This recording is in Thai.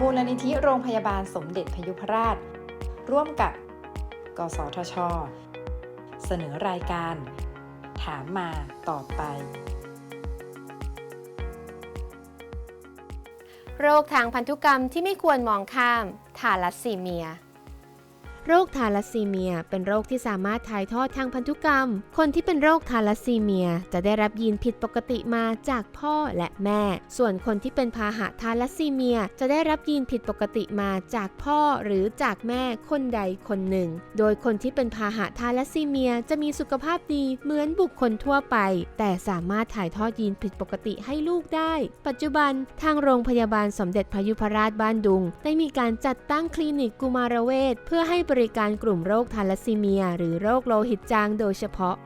มูลนิธิโรงพยาบาลสมเด็จพยุพราช ร่วมกับ กสทช เสนอรายการ ถามมาตอบไป โรคทางพันธุกรรมที่ไม่ควรมองข้ามทาลัสซีเมีย โรคทาลัสซีเมีย เป็นโรคที่สามารถถ่ายทอดทางพันธุกรรม คนที่เป็นโรคทาลัสซีเมีย จะได้รับยีนผิดปกติมาจากพ่อและแม่ ส่วนคนที่เป็นพาหะทาลัสซีเมีย จะได้รับยีนผิดปกติมาจากพ่อหรือจากแม่คนใดคนหนึ่ง โดยคนที่เป็นพาหะทาลัสซีเมียจะมีสุขภาพดีเหมือนบุคคลทั่วไป แต่สามารถถ่ายทอดยีนผิดปกติให้ลูกได้ ปัจจุบันทางโรงพยาบาลสมเด็จพยุพราชบ้านดุง ได้มีการจัดตั้งคลินิกกุมารเวชเพื่อให้บริการกลุ่มโรคทาลัสซีเมีย หรือโรคโลหิตจางโดยเฉพาะ